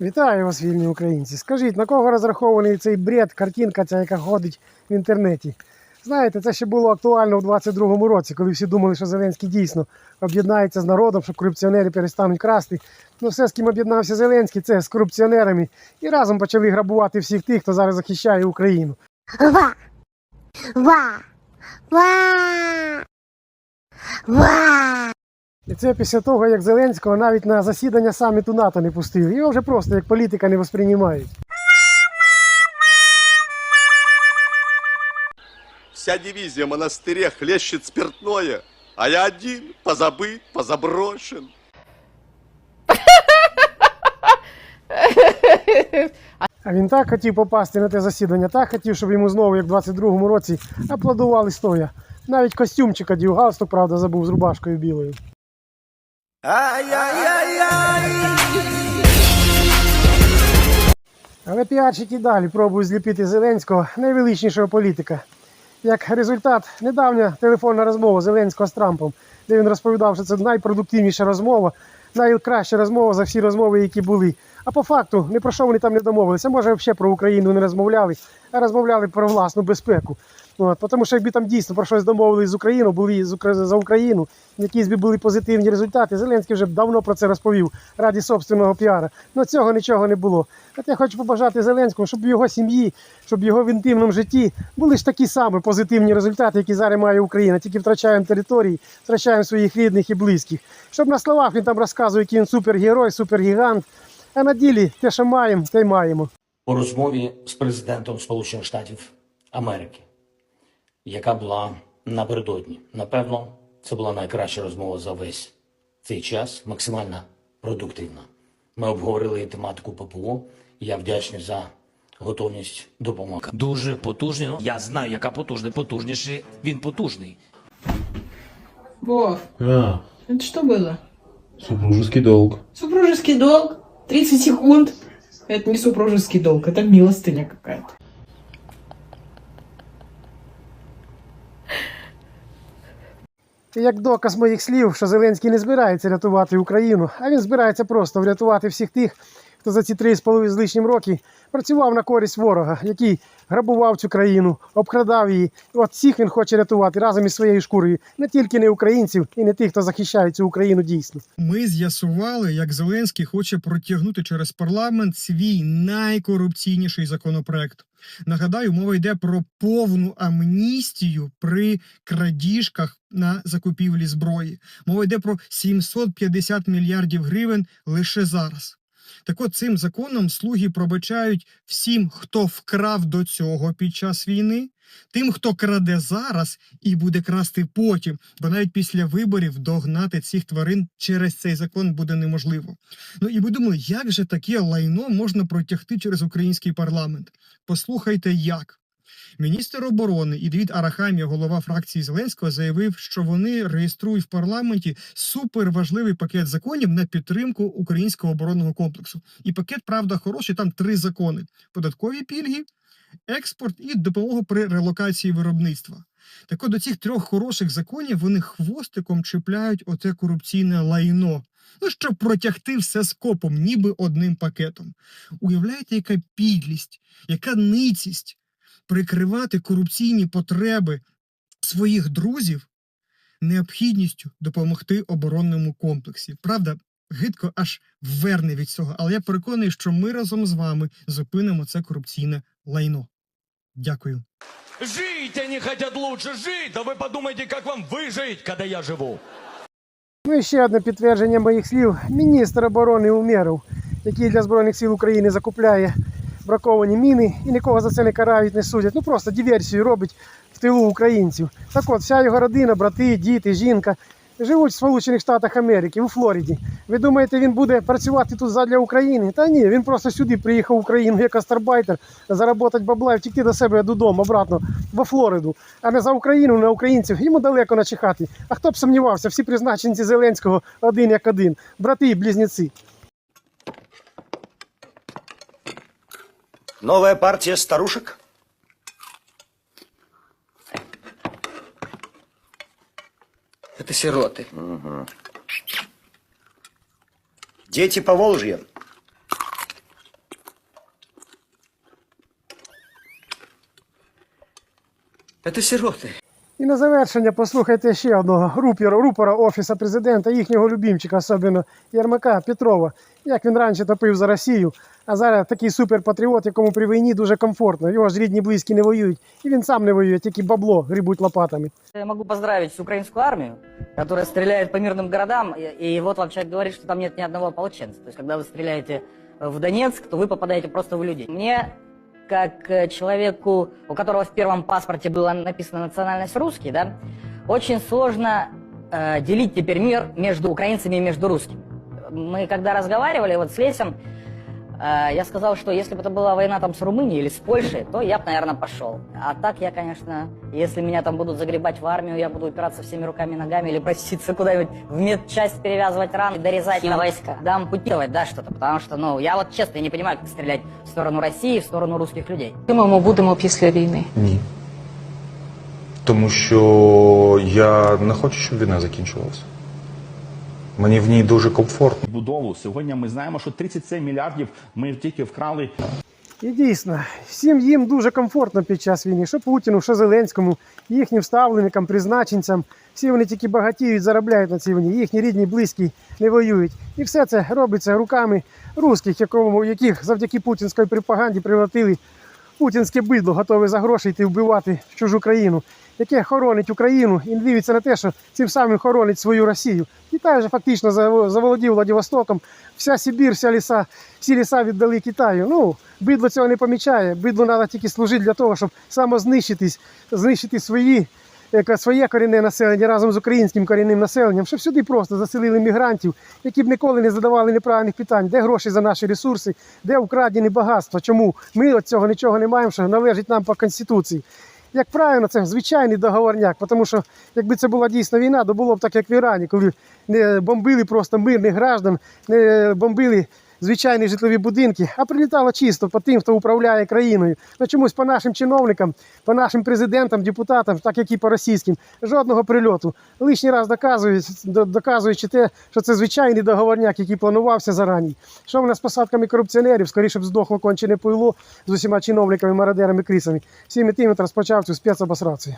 Вітаю вас, вільні українці. Скажіть, на кого розрахований цей бред, картинка ця, яка ходить в інтернеті? Знаєте, це ще було актуально у 22-му році, коли всі думали, що Зеленський дійсно об'єднається з народом, що корупціонери перестануть красти. Ну, все, з ким об'єднався Зеленський, це з корупціонерами. І разом почали грабувати всіх тих, хто зараз захищає Україну. Ва! Ва! Ва! Ва! Це після того, як Зеленського навіть на засідання саміту НАТО не пустили. Його вже просто як політика не восприймають. Вся дивизия в монастыре хлещет спиртное, а я один, позабыт, позаброшен. А він так хотів попасти на те засідання, так хотів, щоб йому знову, як в 22-му році, аплодували стоя. Навіть костюмчик одів, галстук, правда, забув з рубашкою білою. Але піарщики далі пробують зліпити Зеленського найвеличнішого політика. Як результат, недавня телефонна розмова Зеленського з Трампом, де він розповідав, що це найпродуктивніша розмова, найкраща розмова за всі розмови, які були. А по факту ні про що вони там не домовилися. Може, взагалі про Україну не розмовляли, розмовляли про власну безпеку. От, тому що якби там дійсно про щось домовились з Україною, були за Україну, якісь би були позитивні результати. Зеленський вже давно про це розповів раді собственного піара. Ну цього нічого не було. От я хочу побажати Зеленському, щоб в його сім'ї, щоб в його в інтимному житті були ж такі самі позитивні результати, які зараз має Україна. Тільки втрачаємо території, втрачаємо своїх рідних і близьких. Щоб на словах він там розказує, який він супергерой, супергігант. А на ділі те, що маємо, те й маємо. У розмові з президентом Сполучених Штатів Америки, яка була напередодні. Напевно, це була найкраща розмова за весь цей час, максимально продуктивна. Ми обговорили тематику ППО. Я вдячний за готовність допомоги. Дуже потужний. Ну, Я знаю, яка потужна. Потужніший. Він потужний. Вов, А, это что было? супружеский долг. Супружеский долг? 30 секунд? Это не супружеский долг, это милостыня какая-то. І Як доказ моїх слів, що Зеленський не збирається рятувати Україну, а він збирається просто врятувати всіх тих, хто за ці три з половиною з лишнім роки працював на користь ворога, який грабував цю країну, обкрадав її. От всіх він хоче рятувати разом із своєю шкурою, не тільки не українців і не тих, хто захищає цю Україну дійсно. Ми з'ясували, як Зеленський хоче протягнути через парламент свій найкорупційніший законопроект. Нагадаю, мова йде про повну амністію при крадіжках на закупівлі зброї. Мова йде про 750 мільярдів гривень лише зараз. Так от цим законом слуги пробачають всім, хто вкрав до цього під час війни, тим, хто краде зараз і буде красти потім, бо навіть після виборів догнати цих тварин через цей закон буде неможливо. Ну і ви думали, як же таке лайно можна протягти через український парламент? Послухайте, як. Міністр оборони і Давід Арахамія, голова фракції Зеленського, заявив, що вони реєструють в парламенті суперважливий пакет законів на підтримку українського оборонного комплексу. І пакет, правда, хороший. Там три закони: податкові пільги, експорт і допомога при релокації виробництва. Так от до цих трьох хороших законів вони хвостиком чіпляють оте корупційне лайно. Ну, щоб протягти все скопом, ніби одним пакетом. Уявляєте, яка підлість, яка ницість прикривати корупційні потреби своїх друзів необхідністю допомогти оборонному комплексі. Правда, гидко аж верне від цього, але я переконаний, що ми разом з вами зупинимо це корупційне лайно. Дякую. Жить они хотят лучше жить. Да вы подумайте, как вам выжить, когда я живу. Ну і ще одне підтвердження моїх слів. Міністр оборони Умєров, який для Збройних сил України закупляє браковані міни і нікого за це не карають, не судять. Ну просто диверсію робить в тилу українців. Так от, вся його родина, брати, діти, жінка живуть в Сполучених Штатах Америки, у Флориді. Ви думаєте, він буде працювати тут задля України? Та ні, він просто сюди приїхав в Україну як астарбайтер, заробити бабла і втекти до себе додому, обратно во Флориду, а не за Україну, на українців. Йому далеко начихати. А хто б сумнівався, всі призначенці Зеленського один як один, брати і близнеці. Новая партия старушек? Это сироты. Угу. Дети по Волжье. Это сироти. І на завершення послухайте ще одного рупера, рупора Офіса президента, їхнього любімчика, особливо Єрмака Петрова, як він раніше топив за Росію. а зараз такий суперпатріот, якому при війні дуже комфортно. Його ж рідні близькі не воюють, і він сам не воює, тільки бабло грибуть лопатами. Я могу поздравить всю украинскую армию, которая стреляет по мирным городам, и, и вот вам человек говорит, что там нет ни одного ополченца. То есть, когда вы стреляете в Донецк, то вы попадаете просто в людей. Мне, как э, человеку, у которого в первом паспорте была написана национальность русский, да, очень сложно э, делить теперь мир между украинцами и между русскими. Мы когда разговаривали вот с Лесем, э, я сказал, что если бы это была война там с Румынией или с Польшей, то я бы, наверное, пошел. А так я, конечно, если меня там будут загребать в армию, я буду упираться всеми руками и ногами или проситься куда-нибудь в медчасть перевязывать раны, дорезать там, войска. Да, ампутировать, да, что-то. Потому что, ну, я вот честно, я не понимаю, как стрелять в сторону России, в сторону русских людей. Ми будемо після війни. Ні. Тому що я не хочу, щоб війна закінчувалася. Мені в ній дуже комфортно. Будову. Сьогодні ми знаємо, що 37 мільярдів ми тільки вкрали І дійсно, всім їм дуже комфортно під час війни, що Путіну, що Зеленському, їхнім ставленникам, призначенцям. Всі вони тільки багатіють, заробляють на цій війні. Їхні рідні, близькі не воюють. І все це робиться руками русських, якому, яких завдяки путінській пропаганді превратили путінське бидло, готове за гроші йти вбивати в чужу країну, яке хоронить Україну і не дивиться на те, що цим самим хоронить свою Росію. Китай вже фактично заволодів Владивостоком, вся Сибір, вся ліса, всі ліса віддали Китаю. Ну, бидло цього не помічає. Бидло треба тільки служити для того, щоб самознищитись, знищити свої. Своє корінне населення разом з українським корінним населенням, щоб сюди просто заселили мігрантів, які б ніколи не задавали неправильних питань, де гроші за наші ресурси, де украдені багатства. Чому ми від цього нічого не маємо, що належить нам по конституції. Як правильно, це звичайний договорняк, тому що якби це була дійсно війна, то було б так, як в Ірані, коли не бомбили просто мирних граждан, не бомбили звичайні житлові будинки, а прилітало чисто по тим, хто управляє країною. Ну чомусь по нашим чиновникам, по нашим президентам, депутатам, так як і по російським, жодного прильоту. Лишній раз доказують, доказуючи те, що це звичайний договорняк, який планувався зарані. Що в нас з посадками корупціонерів, скоріше б здохло кончене пуйло з усіма чиновниками, мародерами, крисами. Всіми тими, розпочав цю спецобосрацію.